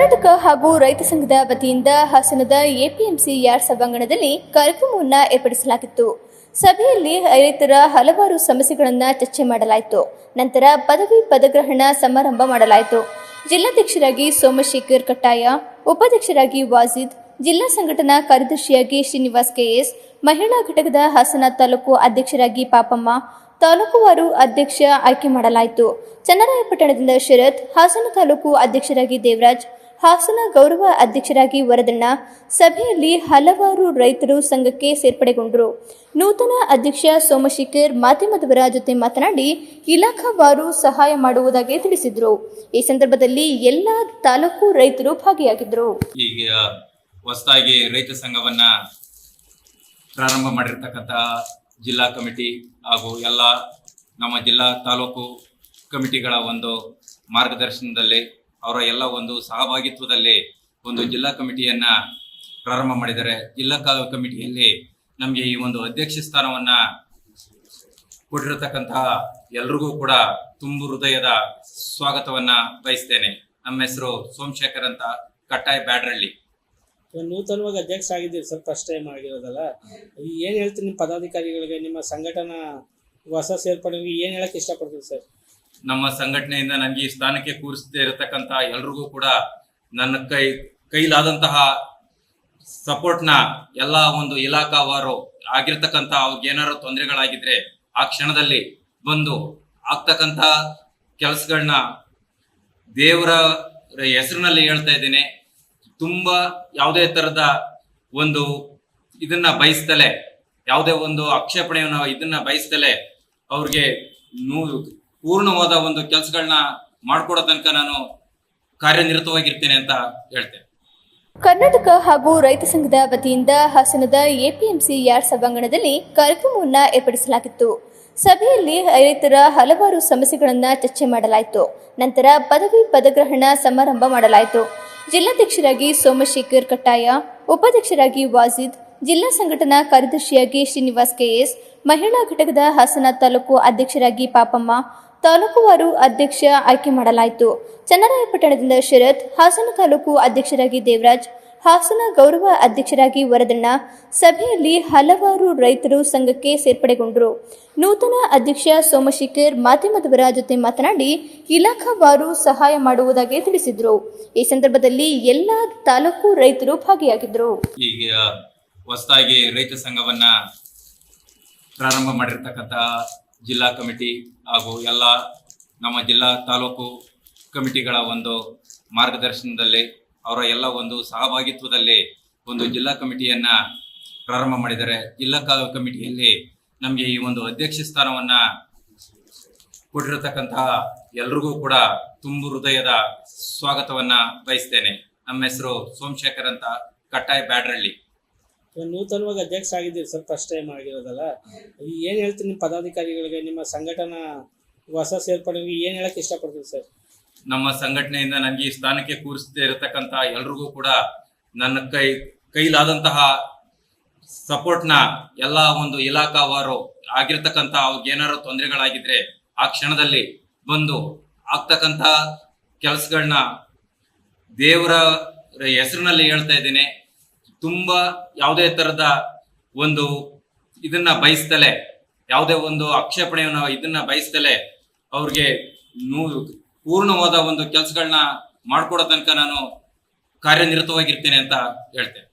ಕರ್ನಾಟಕ ಹಾಗೂ ರೈತ ಸಂಘದ ವತಿಯಿಂದ ಹಾಸನದ ಎಪಿಎಂಸಿ ಯಾರ್ಡ್ ಸಭಾಂಗಣದಲ್ಲಿ ಕಾರ್ಯಕ್ರಮವನ್ನು ಏರ್ಪಡಿಸಲಾಗಿತ್ತು. ಸಭೆಯಲ್ಲಿ ರೈತರ ಹಲವಾರು ಸಮಸ್ಯೆಗಳನ್ನು ಚರ್ಚೆ ಮಾಡಲಾಯಿತು. ನಂತರ ಪದವಿ ಪದಗ್ರಹಣ ಸಮಾರಂಭ ಮಾಡಲಾಯಿತು. ಜಿಲ್ಲಾಧ್ಯಕ್ಷರಾಗಿ ಸೋಮಶೇಖರ್ ಕಟ್ಟಾಯ, ಉಪಾಧ್ಯಕ್ಷರಾಗಿ ವಾಜಿದ್, ಜಿಲ್ಲಾ ಸಂಘಟನಾ ಕಾರ್ಯದರ್ಶಿಯಾಗಿ ಶ್ರೀನಿವಾಸ್ ಕೆಎಸ್, ಮಹಿಳಾ ಘಟಕದ ಹಾಸನ ತಾಲೂಕು ಅಧ್ಯಕ್ಷರಾಗಿ ಪಾಪಮ್ಮ ತಾಲೂಕುವಾರು ಅಧ್ಯಕ್ಷ ಆಯ್ಕೆ ಮಾಡಲಾಯಿತು. ಚನ್ನರಾಯಪಟ್ಟಣದಿಂದ ಶರತ್, ಹಾಸನ ತಾಲೂಕು ಅಧ್ಯಕ್ಷರಾಗಿ ದೇವರಾಜ್ ಹಾಸನ ಗೌರವ ಅಧ್ಯಕ್ಷರಾಗಿ ವರದಣ್ಣ. ಸಭೆಯಲ್ಲಿ ಹಲವಾರು ರೈತರು ಸಂಘಕ್ಕೆ ಸೇರ್ಪಡೆಗೊಂಡರು. ನೂತನ ಅಧ್ಯಕ್ಷ ಸೋಮಶೇಖರ್ ಮಾಧ್ಯಮದವರ ಜೊತೆ ಮಾತನಾಡಿ ಇಲಾಖಾವಾರು ಸಹಾಯ ಮಾಡುವುದಾಗಿ ತಿಳಿಸಿದರು. ಈ ಸಂದರ್ಭದಲ್ಲಿ ಎಲ್ಲ ತಾಲೂಕು ರೈತರು ಭಾಗಿಯಾಗಿದ್ದರು ಈಗ ಹೊಸದಾಗಿ ರೈತ ಸಂಘವನ್ನ ಪ್ರಾರಂಭ ಮಾಡಿರ್ತಕ್ಕಂಥ ಜಿಲ್ಲಾ ಕಮಿಟಿ ಹಾಗೂ ಎಲ್ಲ ನಮ್ಮ ಜಿಲ್ಲಾ ತಾಲೂಕು ಕಮಿಟಿಗಳ ಒಂದು ಮಾರ್ಗದರ್ಶನದಲ್ಲಿ ಅವರ ಎಲ್ಲ ಒಂದು ಸಹಭಾಗಿತ್ವದಲ್ಲಿ ಒಂದು ಜಿಲ್ಲಾ ಕಮಿಟಿಯನ್ನ ಪ್ರಾರಂಭ ಮಾಡಿದ್ದಾರೆ. ಜಿಲ್ಲಾ ಕಮಿಟಿಯಲ್ಲಿ ನಮಗೆ ಈ ಒಂದು ಅಧ್ಯಕ್ಷ ಸ್ಥಾನವನ್ನ ಕೊಟ್ಟಿರತಕ್ಕಂತಹ ಎಲ್ರಿಗೂ ಕೂಡ ತುಂಬು ಹೃದಯದ ಸ್ವಾಗತವನ್ನ ಬಯಸ್ತೇನೆ. ನಮ್ಮ ಹೆಸರು ಸೋಮಶೇಖರ್ ಅಂತ, ಕಟ್ಟಾಯ ಬ್ಯಾಡ್ರಳ್ಳಿ. ನೂತನವಾಗಿ ಅಧ್ಯಕ್ಷ ಆಗಿದ್ದೀರಿ ಸರ್ ಫಸ್ಟ್ ಟೈಮ್ ಆಗಿರೋದಲ್ಲ. ಏನ್ ಹೇಳ್ತೀನಿ ನಿಮ್ಮ ಪದಾಧಿಕಾರಿಗಳಿಗೆ, ನಿಮ್ಮ ಸಂಘಟನಾ ಹೊಸ ಸೇರ್ಪಡೆಗೆ ಏನ್ ಹೇಳಕ್ ಇಷ್ಟಪಡ್ತೀರಿ ಸರ್? ನಮ್ಮ ಸಂಘಟನೆಯಿಂದ ನನಗೆ ಈ ಸ್ಥಾನಕ್ಕೆ ಕೂರಿಸದೇ ಇರತಕ್ಕಂತಹ ಎಲ್ರಿಗೂ ಕೂಡ ನನ್ನ ಕೈ, ಕೈಲಾದಂತಹ ಸಪೋರ್ಟ್ನ ಎಲ್ಲ ಒಂದು ಇಲಾಖಾವಾರು ಆಗಿರ್ತಕ್ಕಂಥ ಅವ್ರಿಗೆ ಏನಾರು ತೊಂದರೆಗಳಾಗಿದ್ರೆ ಆ ಕ್ಷಣದಲ್ಲಿ ಬಂದು ಆಗ್ತಕ್ಕಂಥ ಕೆಲಸಗಳನ್ನ ದೇವರ ಹೆಸರಿನಲ್ಲಿ ಹೇಳ್ತಾ ಇದ್ದೇನೆ. ತುಂಬಾ ಯಾವುದೇ ತರದ ಒಂದು ಇದನ್ನ ಬಯಸ್ತಲೆ ಯಾವುದೇ ಒಂದು ಆಕ್ಷೇಪಣೆಯನ್ನು ಇದನ್ನ ಬಯಸ್ತಲೆ ಅವ್ರಿಗೆ ನೂ ಪೂರ್ಣವಾದ ಒಂದು ಕೆಲಸಗಳನ್ನ ಮಾಡ್ಕೊಡೋ ತನಕ ನಾನು ಕಾರ್ಯನಿರತವಾಗಿರ್ತೇನೆ ಅಂತ ಹೇಳ್ತೇನೆ. ಕರ್ನಾಟಕ ಹಾಗೂ ರೈತ ಸಂಘದ ವತಿಯಿಂದ ಹಾಸನದ ಎಪಿಎಂಸಿ ಯಾರ್ಡ್ ಸಭಾಂಗಣದಲ್ಲಿ ಕಾರ್ಯಕ್ರಮವನ್ನು ಏರ್ಪಡಿಸಲಾಗಿತ್ತು. ಸಭೆಯಲ್ಲಿ ರೈತರ ಹಲವಾರು ಸಮಸ್ಯೆಗಳನ್ನು ಚರ್ಚೆ ಮಾಡಲಾಯಿತು. ನಂತರ ಪದವಿ ಪದಗ್ರಹಣ ಸಮಾರಂಭ ಮಾಡಲಾಯಿತು. ಜಿಲ್ಲಾಧ್ಯಕ್ಷರಾಗಿ ಸೋಮಶೇಖರ್ ಕಟ್ಟಾಯ, ಉಪಾಧ್ಯಕ್ಷರಾಗಿ ವಾಜಿದ್, ಜಿಲ್ಲಾ ಸಂಘಟನಾ ಕಾರ್ಯದರ್ಶಿಯಾಗಿ ಶ್ರೀನಿವಾಸ್ ಕೆಎಸ್, ಮಹಿಳಾ ಘಟಕದ ಹಾಸನ ತಾಲೂಕು ಅಧ್ಯಕ್ಷರಾಗಿ ಪಾಪಮ್ಮ ತಾಲೂಕುವಾರು ಅಧ್ಯಕ್ಷ ಆಯ್ಕೆ ಮಾಡಲಾಯಿತು. ಚನ್ನರಾಯಪಟ್ಟಣದಿಂದ ಶರತ್, ಹಾಸನ ತಾಲೂಕು ಅಧ್ಯಕ್ಷರಾಗಿ ದೇವರಾಜ್, ಹಾಸನ ಗೌರವ ಅಧ್ಯಕ್ಷರಾಗಿ ವರದಣ್ಣ, ಸಭೆಯಲ್ಲಿ ಹಲವಾರು ರೈತರು ಸಂಘಕ್ಕೆ ಸೇರ್ಪಡೆಗೊಂಡರು. ನೂತನ ಅಧ್ಯಕ್ಷ ಸೋಮಶೇಖರ್ ಮಾಧ್ಯಮದವರ ಜೊತೆ ಮಾತನಾಡಿ ಇಲಾಖಾವಾರು ಸಹಾಯ ಮಾಡುವುದಾಗಿ ತಿಳಿಸಿದರು. ಈ ಸಂದರ್ಭದಲ್ಲಿ ಎಲ್ಲ ತಾಲೂಕು ರೈತರು ಭಾಗಿಯಾಗಿದ್ದರು ಈಗ ಹೊಸದಾಗಿ ರೈತ ಸಂಘವನ್ನ ಪ್ರಾರಂಭ ಮಾಡಿರ್ತಕ್ಕಂಥ ಜಿಲ್ಲಾ ಕಮಿಟಿ ಹಾಗೂ ಎಲ್ಲ ನಮ್ಮ ಜಿಲ್ಲಾ ತಾಲೂಕು ಕಮಿಟಿಗಳ ಒಂದು ಮಾರ್ಗದರ್ಶನದಲ್ಲಿ ಅವರ ಎಲ್ಲ ಒಂದು ಸಹಭಾಗಿತ್ವದಲ್ಲಿ ಒಂದು ಜಿಲ್ಲಾ ಕಮಿಟಿಯನ್ನ ಪ್ರಾರಂಭ ಮಾಡಿದ್ದಾರೆ. ಜಿಲ್ಲಾ ಕಮಿಟಿಯಲ್ಲಿ ನಮಗೆ ಈ ಒಂದು ಅಧ್ಯಕ್ಷ ಸ್ಥಾನವನ್ನ ಕೊಟ್ಟಿರತಕ್ಕಂತಹ ಎಲ್ರಿಗೂ ಕೂಡ ತುಂಬು ಹೃದಯದ ಸ್ವಾಗತವನ್ನ ಬಯಸ್ತೇನೆ. ನಮ್ಮ ಹೆಸರು ಸೋಮಶೇಖರ್ ಅಂತ, ಕಟ್ಟಾಯ ಬ್ಯಾಡ್ರಳ್ಳಿ. ನೂತನವಾಗಿ ಅಧ್ಯಕ್ಷ ಆಗಿದ್ದೀರಿ ಸರ್ ಫಸ್ಟ್ ಟೈಮ್ ಆಗಿರೋದಲ್ಲ ಏನು ಹೇಳ್ತೀನಿ ನಿಮ್ಮ ಪದಾಧಿಕಾರಿಗಳಿಗೆ, ನಿಮ್ಮ ಸಂಘಟನಾ ಹೊಸ ಸೇರ್ಪಡೆಗೆ ಏನು ಹೇಳಕ್ಕೆ ಇಷ್ಟಪಡ್ತೀವಿ ಸರ್? ನಮ್ಮ ಸಂಘಟನೆಯಿಂದ ನನಗೆ ಈ ಸ್ಥಾನಕ್ಕೆ ಕೂರಿಸದೇ ಇರತಕ್ಕಂತ ಎಲ್ರಿಗೂ ಕೂಡ ನನ್ನ ಕೈ, ಕೈಲಾದಂತಹ ಸಪೋರ್ಟ್ನ ಎಲ್ಲ ಒಂದು ಇಲಾಖಾವಾರು ಆಗಿರ್ತಕ್ಕಂಥ ಅವ್ರಿಗೆ ತೊಂದರೆಗಳಾಗಿದ್ರೆ ಆ ಕ್ಷಣದಲ್ಲಿ ಬಂದು ಆಗ್ತಕ್ಕಂಥ ಕೆಲಸಗಳನ್ನ ದೇವರ ಹೆಸರಿನಲ್ಲಿ ಹೇಳ್ತಾ ಇದ್ದೇನೆ. ತುಂಬಾ ಯಾವುದೇ ತರದ ಒಂದು ಇದನ್ನ ಬಯಸ್ತಲೆ, ಯಾವುದೇ ಒಂದು ಆಕ್ಷೇಪಣೆಯನ್ನು ಇದನ್ನ ಬಯಸ್ತಲೆ ಅವ್ರಿಗೆ ಪೂರ್ಣವಾದ ಒಂದು ಕೆಲಸಗಳನ್ನ ಮಾಡ್ಕೊಡೋ ತನಕ ನಾನು ಕಾರ್ಯನಿರತವಾಗಿರ್ತೇನೆ ಅಂತ ಹೇಳ್ತೇನೆ.